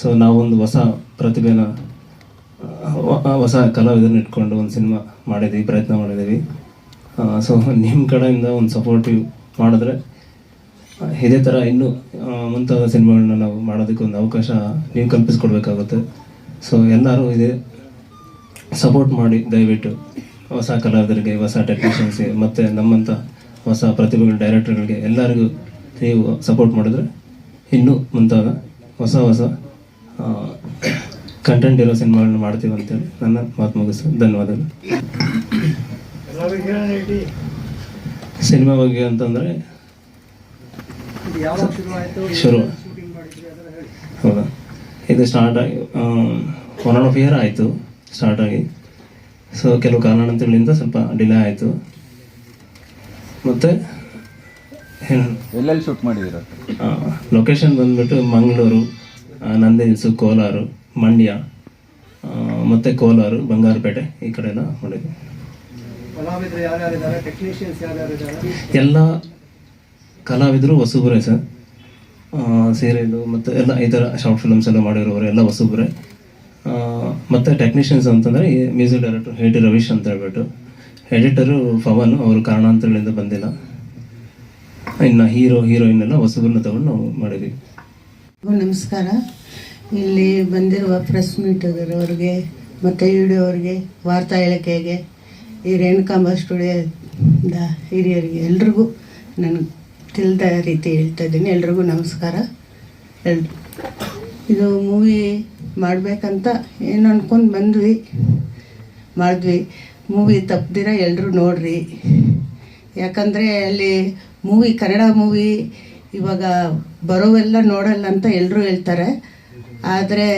So ನಾವೊಂದು ಹೊಸ ಪ್ರತಿಭೆನ ಹೊಸ ಕಲಾವಿದರನ್ನ ಇಟ್ಕೊಂಡು ಒಂದು ಸಿನಿಮಾ ಮಾಡಿದ್ದೀವಿ ಪ್ರಯತ್ನ ಮಾಡಿದ್ದೀವಿ ಸೊ ನಿಮ್ಮ ಕಡೆಯಿಂದ ಒಂದು ಸಪೋರ್ಟಿವ್ ಮಾಡಿದ್ರೆ, ಇದೇ ಥರ ಇನ್ನೂ ಮುಂತಾದ ಸಿನಿಮಾಗಳನ್ನ ನಾವು ಮಾಡೋದಕ್ಕೆ ಒಂದು ಅವಕಾಶ ನೀವು ಕಲ್ಪಿಸ್ಕೊಡ್ಬೇಕಾಗುತ್ತೆ. ಸೊ ಎಲ್ಲರೂ ಇದೇ ಸಪೋರ್ಟ್ ಮಾಡಿ, ದಯವಿಟ್ಟು ಹೊಸ ಕಲಾವಿದರಿಗೆ, ಹೊಸ ಟೆಕ್ನಿಷಿಯನ್ಸ್ಗೆ ಮತ್ತು ನಮ್ಮಂಥ ಹೊಸ ಪ್ರತಿಭೆಗಳ ಡೈರೆಕ್ಟರ್ಗಳಿಗೆ ಎಲ್ಲರಿಗೂ ನೀವು ಸಪೋರ್ಟ್ ಮಾಡಿದ್ರೆ, ಇನ್ನೂ ಮುಂತಾದ ಹೊಸ ಹೊಸ ಕಂಟೆಂಟ್ ಇರೋ ಸಿನಿಮಾಗಳನ್ನ ಮಾಡ್ತೀವಿ ಅಂತೇಳಿ ನನ್ನ ಮಾತು ಮುಗಿಸ್ತು ಧನ್ಯವಾದಗಳು. ಸಿನಿಮಾ ಬಗ್ಗೆ ಅಂತಂದರೆ ಶುರು. ಹೌದಾ? ಇದು ಸ್ಟಾರ್ಟ್ ಆಗಿ ಒನ್ ಆ್ಯಂಡ್ ಆಫ್ ಇಯರ್ ಆಯಿತು ಸ್ಟಾರ್ಟ್ ಆಗಿ. ಸೊ ಕೆಲವು ಕಾರಣ ಅಂತೇಳಿಂದ ಸ್ವಲ್ಪ ಡಿಲೇ ಆಯಿತು. ಮತ್ತು ಏನು? ಎಲ್ಲೆಲ್ಲಿ ಶೂಟ್ ಮಾಡಿದ್ದೀರಾ? ಲೊಕೇಶನ್ ಬಂದ್ಬಿಟ್ಟು ಮಂಗಳೂರು. ನಂದಿ ಹಿಲ್ಸು ಕೋಲಾರ ಮಂಡ್ಯ ಮತ್ತು ಕೋಲಾರ ಬಂಗಾರಪೇಟೆ ಈ ಕಡೆ ಎಲ್ಲ ಮಾಡಿದ್ವಿ. ಎಲ್ಲ ಕಲಾವಿದರು ಹೊಸಬ್ರೆ ಸರ್. ಸೀರಿಯಲು ಮತ್ತು ಎಲ್ಲ ಈ ಥರ ಶಾರ್ಟ್ ಫಿಲಮ್ಸ್ ಎಲ್ಲ ಮಾಡಿರೋರು ಎಲ್ಲ ಹೊಸಬ್ರೆ. ಮತ್ತು ಟೆಕ್ನಿಷಿಯನ್ಸ್ ಅಂತಂದರೆ ಮ್ಯೂಸಿಕ್ ಡೈರೆಕ್ಟರ್ ಹೇಟಿ ರವೀಶ್ ಅಂತ ಹೇಳ್ಬಿಟ್ಟು. ಎಡಿಟರು ಪವನ್ ಅವರು ಕಾರಣಾಂತರಗಳಿಂದ ಬಂದಿಲ್ಲ. ಇನ್ನು ಹೀರೋ ಹೀರೋಯಿನ್ ಎಲ್ಲ ಹೊಸಬ್ರನ್ನ ತಗೊಂಡು ನಾವು ಮಾಡಿದ್ವಿ. ನಮಸ್ಕಾರ. ಇಲ್ಲಿ ಬಂದಿರುವ ಪ್ರೆಸ್ ಮೀಟ್ ಅವರಿಗೆ ಮತ್ತು ವಿಡಿಯೋ ಅವ್ರಿಗೆ, ವಾರ್ತಾ ಇಲಾಖೆಗೆ ಈ ರೇಣುಕಾಂಬ ಸ್ಟುಡಿಯೋದ ಹಿರಿಯರಿಗೆ ಎಲ್ರಿಗೂ ನಾನು ತಿಳಿದ ರೀತಿ ಹೇಳ್ತಾ ಇದ್ದೀನಿ. ಎಲ್ರಿಗೂ ನಮಸ್ಕಾರ. ಎಲ್ ಇದು ಮೂವಿ ಮಾಡಬೇಕಂತ ಏನು ಅಂದ್ಕೊಂಡು ಬಂದ್ವಿ. ಮಾಡಿದ್ವಿ. ಮೂವಿ ತಪ್ಪದಿರ ಎಲ್ಲರೂ ನೋಡ್ರಿ. ಯಾಕಂದರೆ ಅಲ್ಲಿ ಮೂವಿ ಕನ್ನಡ ಮೂವಿ ಇವಾಗ ಬರೋವೆಲ್ಲ ನೋಡಲ್ಲ ಅಂತ ಎಲ್ಲರೂ ಹೇಳ್ತಾರೆ. ಆದರೆ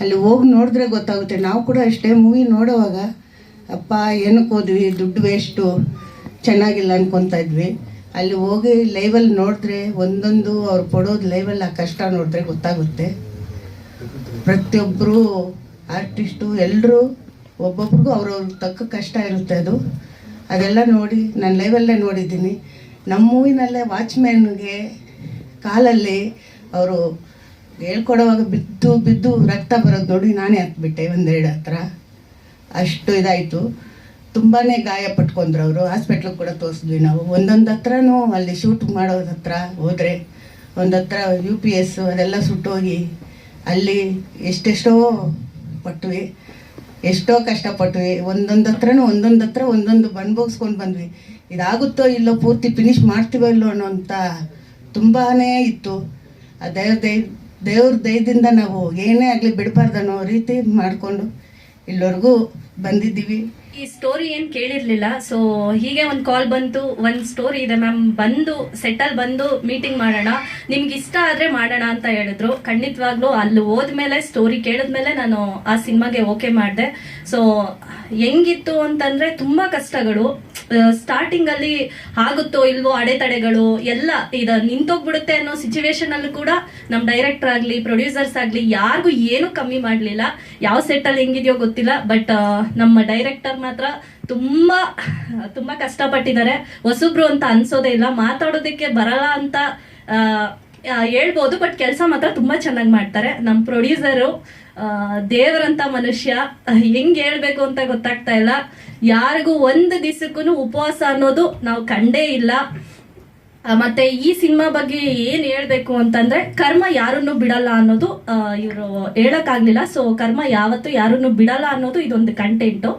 ಅಲ್ಲಿ ಹೋಗಿ ನೋಡಿದ್ರೆ ಗೊತ್ತಾಗುತ್ತೆ. ನಾವು ಕೂಡ ಅಷ್ಟೇ ಮೂವಿ ನೋಡೋವಾಗ, ಅಪ್ಪ, ಏನಕ್ಕೆ ಹೋದ್ವಿ? ದುಡ್ಡು ವೇಸ್ಟು ಚೆನ್ನಾಗಿಲ್ಲ ಅನ್ಕೊತಾ ಇದ್ವಿ. ಅಲ್ಲಿ ಹೋಗಿ ಲೈವಲ್ಲಿ ನೋಡಿದ್ರೆ, ಒಂದೊಂದು ಅವ್ರು ಪಡೋದು ಲೈವಲ್ಲಿ ಆ ಕಷ್ಟ ನೋಡಿದ್ರೆ ಗೊತ್ತಾಗುತ್ತೆ. ಪ್ರತಿಯೊಬ್ಬರು ಆರ್ಟಿಸ್ಟು ಎಲ್ಲರೂ ಒಬ್ಬೊಬ್ರಿಗೂ ಅವ್ರವ್ರ ತಕ್ಕ ಕಷ್ಟ ಇರುತ್ತೆ ಅದು. ಅದೆಲ್ಲ ನೋಡಿ, ನಾನು ಲೈವಲ್ಲೇ ನೋಡಿದ್ದೀನಿ. ನಮ್ಮ ಮೂವಿನಲ್ಲೇ ವಾಚ್ಮ್ಯಾನ್ಗೆ ಕಾಲಲ್ಲಿ ಅವರು ಹೇಳ್ಕೊಡೋವಾಗ ಬಿದ್ದು ಬಿದ್ದು ರಕ್ತ ಬರೋದು ನೋಡಿ ನಾನೇ ಹಾಕ್ಬಿಟ್ಟೆ ಒಂದೆರಡು ಹತ್ರ. ಅಷ್ಟು ಇದಾಯಿತು. ತುಂಬಾ ಗಾಯ ಪಟ್ಕೊಂಡ್ರು ಅವರು. ಹಾಸ್ಪಿಟ್ಲಿಗೆ ಕೂಡ ತೋರಿಸಿದ್ವಿ ನಾವು. ಒಂದೊಂದು ಹತ್ರನೂ ಅಲ್ಲಿ ಶೂಟ್ ಮಾಡೋದು ಹತ್ರ ಹೋದರೆ, ಒಂದು ಹತ್ರ ಯು ಪಿ ಎಸ್ ಅದೆಲ್ಲ ಸುಟ್ಟೋಗಿ ಅಲ್ಲಿ ಎಷ್ಟೆಷ್ಟೋ ಪಟ್ವಿ, ಎಷ್ಟೋ ಕಷ್ಟಪಟ್ವಿ. ಒಂದೊಂದು ಹತ್ರನೂ ಒಂದೊಂದು ಹತ್ರ ಒಂದೊಂದು ಅನ್ಭೋಗಿಸ್ಕೊಂಡು ಬಂದ್ವಿ. ಇದಾಗುತ್ತೋ ಇಲ್ಲೋ ಪೂರ್ತಿ ಫಿನಿಶ್ ಮಾಡ್ತೀವೋ ಇಲ್ಲೋ ಅಂತ ತುಂಬಾ ಇತ್ತು. ಆ ದೇವ್ರ ದಯ ದೇವ್ರ ದಯದಿಂದ ನಾವು ಏನೇ ಆಗಲಿ ಬಿಡಬಾರ್ದು ಅನ್ನೋ ರೀತಿ ಮಾಡಿಕೊಂಡು ಇಲ್ಲಿವರೆಗೂ ಬಂದಿದ್ದೀವಿ. ಈ ಸ್ಟೋರಿ ಏನ್ ಕೇಳಿರ್ಲಿಲ್ಲ. ಸೊ ಹೀಗೆ ಒಂದು ಕಾಲ್ ಬಂತು, ಒಂದು ಸ್ಟೋರಿ ಇದೆ ಮ್ಯಾಮ್ ಬಂದು ಸೆಟಲ್ ಬಂದು ಮೀಟಿಂಗ್ ಮಾಡೋಣ. ನಿಮ್ಗೆ ಇಷ್ಟ ಆದ್ರೆ ಮಾಡೋಣ ಅಂತ ಹೇಳಿದ್ರು. ಖಂಡಿತವಾಗ್ಲೂ ಅಲ್ಲಿ ಹೋದ್ಮೇಲೆ ಸ್ಟೋರಿ ಕೇಳಿದ್ಮೇಲೆ ನಾನು ಆ ಸಿನಿಮಾಗೆ ಓಕೆ ಮಾಡಿದೆ. ಸೊ ಹೆಂಗಿತ್ತು ಅಂತಂದ್ರೆ ತುಂಬಾ ಕಷ್ಟಗಳು. ಸ್ಟಾರ್ಟಿಂಗ್ ಅಲ್ಲಿ ಆಗುತ್ತೋ ಇಲ್ವೋ ಅಡೆತಡೆಗಳು ಎಲ್ಲ ಇದ ನಿಂತೋಗ್ಬಿಡುತ್ತೆ ಅನ್ನೋ ಸಿಚುವೇಶನ್ ಅಲ್ಲಿ ಕೂಡ ನಮ್ ಡೈರೆಕ್ಟರ್ ಆಗ್ಲಿ ಪ್ರೊಡ್ಯೂಸರ್ಸ್ ಆಗ್ಲಿ ಯಾರಿಗೂ ಏನು ಕಮ್ಮಿ ಮಾಡ್ಲಿಲ್ಲ. ಯಾವ ಸೆಟ್ ಅಲ್ಲಿ ಹೆಂಗಿದೆಯೋ ಗೊತ್ತಿಲ್ಲ ಬಟ್ ನಮ್ಮ ಡೈರೆಕ್ಟರ್ ಮಾತ್ರ ತುಂಬಾ ತುಂಬಾ ಕಷ್ಟಪಟ್ಟಿದ್ದಾರೆ. ಹೊಸಬ್ರು ಅಂತ ಅನ್ಸೋದೇ ಇಲ್ಲ. ಮಾತಾಡೋದಕ್ಕೆ ಬರಲ್ಲ ಅಂತ ಹೇಳ್ಬೋದು ಬಟ್ ಕೆಲಸ ಮಾತ್ರ ತುಂಬಾ ಚೆನ್ನಾಗಿ ಮಾಡ್ತಾರೆ. ನಮ್ಮ ಪ್ರೊಡ್ಯೂಸರು ದೇವರಂತ ಮನುಷ್ಯ ಹೆಂಗ್ ಹೇಳ್ಬೇಕು ಅಂತ ಗೊತ್ತಾಗ್ತಾ ಇಲ್ಲ. ಯಾರಿಗೂ ಒಂದು ದಿವಸಕ್ಕೂ ಉಪವಾಸ ಅನ್ನೋದು ನಾವು ಕಂಡೇ ಇಲ್ಲ. ಮತ್ತೆ ಈ ಸಿನಿಮಾ ಬಗ್ಗೆ ಏನ್ ಹೇಳ್ಬೇಕು ಅಂತಂದ್ರೆ, ಕರ್ಮ ಯಾರನ್ನು ಬಿಡಲ್ಲ ಅನ್ನೋದು ಇವರು ಹೇಳಕ್ಕಾಗ್ಲಿಲ್ಲ. ಸೊ ಕರ್ಮ ಯಾವತ್ತು ಯಾರನ್ನು ಬಿಡಲ್ಲ ಅನ್ನೋದು ಇದೊಂದು ಕಂಟೆಂಟು